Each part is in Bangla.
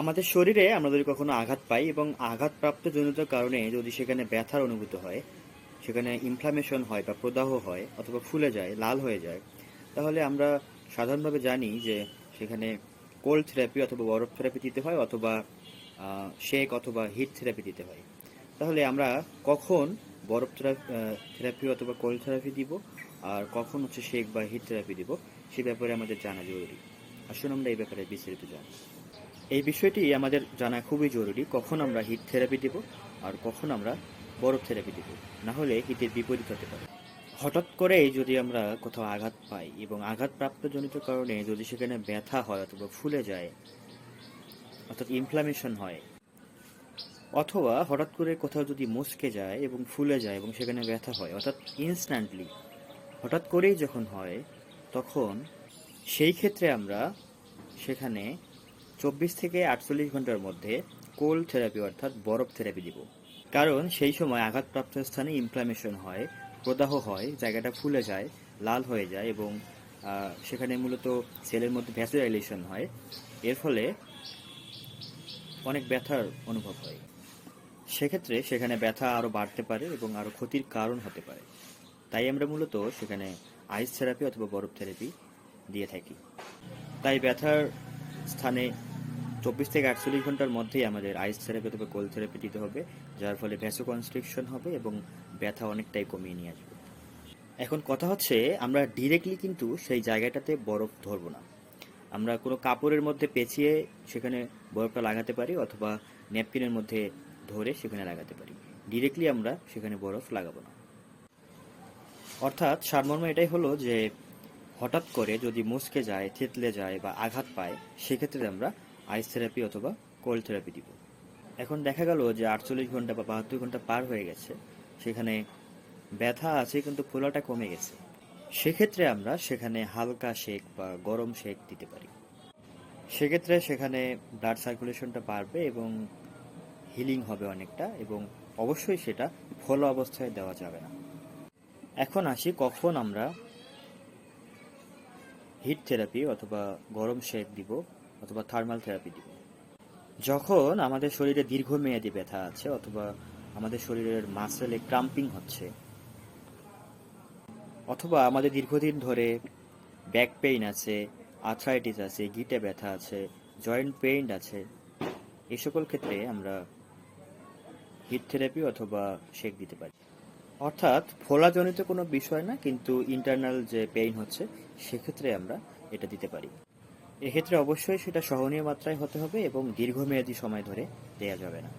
আমাদের শরীরে আমরা যদি কখনো আঘাত পাই এবং আঘাতপ্রাপ্ত জনিত কারণে যদি সেখানে ব্যথার অনুভূত হয়, সেখানে ইনফ্লামেশন হয় বা প্রদাহ হয় অথবা ফুলে যায়, লাল হয়ে যায়, তাহলে আমরা সাধারণভাবে জানি যে সেখানে কোল্ড থেরাপি অথবা বরফ থেরাপি দিতে হয় অথবা শেক অথবা হিট থেরাপি দিতে হয়। তাহলে আমরা কখন বরফ থেরাপি থেরাপি অথবা কোল্ড থেরাপি দিব আর কখন হচ্ছে শেক বা হিট থেরাপি দিব, সে ব্যাপারে আমাদের জানা জরুরি। আসুন আমরা এই ব্যাপারে বিস্তারিত জানি। এই বিষয়টি আমাদের জানা খুবই জরুরি, কখন আমরা হিট থেরাপি দেব আর কখন আমরা বরফ থেরাপি দেব। না হলে হিটের বিপরীত হতে পারে। হঠাৎ করেই যদি আমরা কোথাও আঘাত পাই এবং আঘাতপ্রাপ্ত জনিত কারণে যদি সেখানে ব্যথা হয় অথবা ফুলে যায়, অর্থাৎ ইনফ্লামেশন হয়, অথবা হঠাৎ করে কোথাও যদি মুচকে যায় এবং ফুলে যায় এবং সেখানে ব্যথা হয়, অর্থাৎ ইনস্ট্যান্টলি হঠাৎ করেই যখন হয়, তখন সেই ক্ষেত্রে আমরা সেখানে চব্বিশ থেকে আটচল্লিশ ঘণ্টার মধ্যে কোল্ড থেরাপি অর্থাৎ বরফ থেরাপি দিব। কারণ সেই সময় আঘাতপ্রাপ্ত স্থানে ইনফ্লামেশন হয়, প্রদাহ হয়, জায়গাটা ফুলে যায়, লাল হয়ে যায় এবং সেখানে মূলত সেলের মধ্যে ভ্যাসোডাইলেশন হয়। এর ফলে অনেক ব্যথার অনুভব হয়। সেক্ষেত্রে সেখানে ব্যথা আরও বাড়তে পারে এবং আরও ক্ষতির কারণ হতে পারে। তাই আমরা মূলত সেখানে আইস থেরাপি অথবা বরফ থেরাপি দিয়ে থাকি। তাই ব্যথার স্থানে চব্বিশ থেকে আটচল্লিশ ঘণ্টার মধ্যেই আমাদের আইস থেরাপি অথবা কোল্ড থেরাপি দিতে হবে, যার ফলে ভ্যাসো কনস্ট্রিকশন হবে এবং ব্যথা অনেকটাই কমিয়ে নিয়ে আসবে। এখন কথা হচ্ছে, আমরা ডিরেক্টলি কিন্তু সেই জায়গাটাতে বরফ ধরবো না। আমরা কোনো কাপড়ের মধ্যে পেঁচিয়ে সেখানে বরফটা লাগাতে পারি অথবা ন্যাপকিনের মধ্যে ধরে সেখানে লাগাতে পারি। ডিরেক্টলি আমরা সেখানে বরফ লাগাবো না। অর্থাৎ সারমর্ম এটাই হলো যে হঠাৎ করে যদি মুচকে যায়, থেতলে যায় বা আঘাত পায়, সেক্ষেত্রে আমরা আইস থেরাপি অথবা কোল্ড থেরাপি দিব। এখন দেখা গেল যে আটচল্লিশ ঘণ্টা বা বাহাত্তর ঘণ্টা পার হয়ে গেছে। সেখানে ব্যথা আছে কিন্তু ফোলাটা কমে গেছে। সেক্ষেত্রে আমরা সেখানে হালকা শেক বা গরম শেক দিতে পারি। সেক্ষেত্রে সেখানে ব্লাড সার্কুলেশনটা বাড়বে এবং হিলিং হবে অনেকটা এবং অবশ্যই সেটা ফলো অবস্থায় দেওয়া যাবে না। এখন আসি কখন আমরা হিট থেরাপি অথবা গরম শেক দিব। অথবা থার্মাল থেরাপি দিব। যখন আমাদের শরীরে দীর্ঘমেয়াদী ব্যথা আছে অথবা আমাদের শরীরের মাসেলে ক্রাম্পিং হচ্ছে, অথবা আমাদের দীর্ঘদিন ধরে ব্যাক পেইন আছে আর্থ্রাইটিস আছে, গিটে ব্যথা আছে জয়েন্ট পেইন আছে এই সকল ক্ষেত্রে আমরা হিট থেরাপি অথবা শেক দিতে পারি। অর্থাৎ ফোলাজনিত কোনো বিষয় না, কিন্তু ইন্টারনাল যে পেইন হচ্ছে, সেক্ষেত্রে আমরা এটা দিতে পারি। এক্ষেত্রে অবশ্যই সেটা সহনীয় মাত্রায় হতে হবে এবং দীর্ঘমেয়াদী সময় ধরে দেওয়া যাবে না।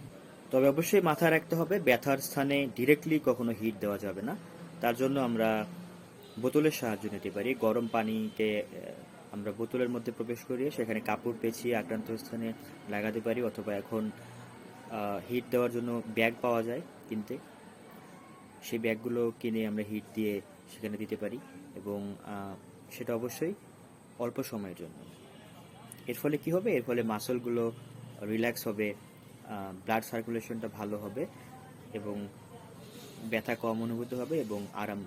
তবে অবশ্যই মাথায় রাখতে হবে, ব্যথার স্থানে ডিরেক্টলি কখনো হিট দেওয়া যাবে না। তার জন্য আমরা বোতলের সাহায্য নিতে পারি। গরম পানিতে আমরা বোতলের মধ্যে প্রবেশ করিয়ে সেখানে কাপড় পেঁচিয়ে আক্রান্ত স্থানে লাগাতে পারি অথবা এখন হিট দেওয়ার জন্য ব্যাগ পাওয়া যায় কিনতে। সেই ব্যাগগুলো কিনে আমরা হিট দিয়ে সেখানে দিতে পারি এবং সেটা অবশ্যই অল্প সময়ের জন্য। এর ফলে কি হবে? এর ফলে মাসলগুলো রিল্যাক্স হবে ব্লাড সার্কুলেশনটা ভালো হবে এবং ব্যথা কম অনুভূত হবে এবং আরাম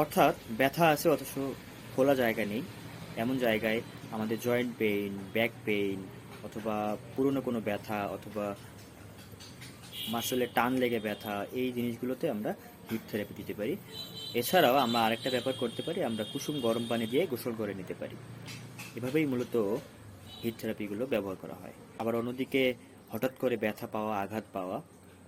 অর্থাৎ ব্যথা আছে অথচ খোলা জায়গা নেই। এমন জায়গায় আমাদের জয়েন্ট পেইন ব্যাক পেইন অথবা পুরনো কোনো ব্যথা অথবা মাসলে টান লেগে ব্যথা এই জিনিসগুলোতে আমরা হিট থেরাপি দিতে পারি। এছাড়াও আমরা আরেকটা ব্যাপার করতে পারি, আমরা কুসুম গরম পানি দিয়ে গোসল করে নিতে পারি। এভাবেই মূলত হিট থেরাপিগুলো ব্যবহার করা হয়। আবার অন্যদিকে হঠাৎ করে ব্যথা পাওয়া, আঘাত পাওয়া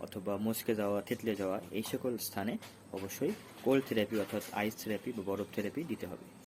অথবা মুচকে যাওয়া, থেতলে যাওয়া, এই সকল স্থানে অবশ্যই কোল্ড থেরাপি অর্থাৎ আইস থেরাপি বা বরফ থেরাপি দিতে হবে।